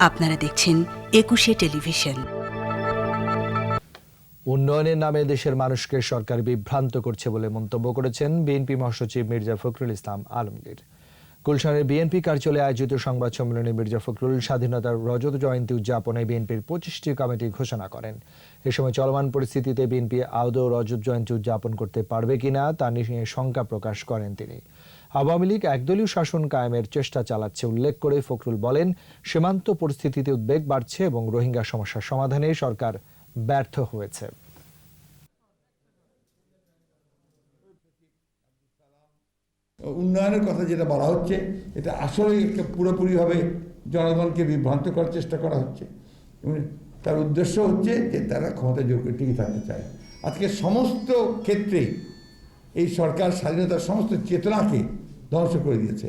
আপনারা দেখছেন একুশে টেলিভিশন। উন্নয়নের নামে দেশের মানুষকে সরকার বিভ্রান্ত করছে বলে মন্তব্য করেছেন বিএনপি মহাসচিব মির্জা ফখরুল ইসলাম আলমগীর। গুলশানের বিএনপি কার্যালয়ে আয়োজিত সংবাদ সম্মেলনে মির্জা ফখরুল স্বাধীনতার রজত জয়ন্তী উদযাপনে বিএনপির পঁচিশটি কমিটি ঘোষণা করেন। এ সময় চলমান পরিস্থিতিতে বিএনপি আদৌ রজত জয়ন্তী উদযাপন করতে পারবে কিনা তা নিয়ে শঙ্কা প্রকাশ করেন তিনি। আওয়ামী লীগ একদলীয় শাসন কায়েমের চেষ্টা চালাচ্ছে উল্লেখ করে ফখরুল বলেন, সীমান্ত পরিস্থিতিতে উদ্বেগ বাড়ছে এবং রোহিঙ্গা সমস্যার সমাধানে সরকার ব্যর্থ হয়েছে। উন্নয়নের কথা যেটা বলা হচ্ছে, এটা আসলেই একটা পুরোপুরিভাবে জনগণকে বিভ্রান্ত করার চেষ্টা করা হচ্ছে। তার উদ্দেশ্য হচ্ছে যে তারা ক্ষমতা জোর করে টিকে থাকতে চায়। আজকে সমস্ত ক্ষেত্রেই এই সরকার স্বাধীনতার সমস্ত চেতনাকে ধ্বংস করে দিয়েছে।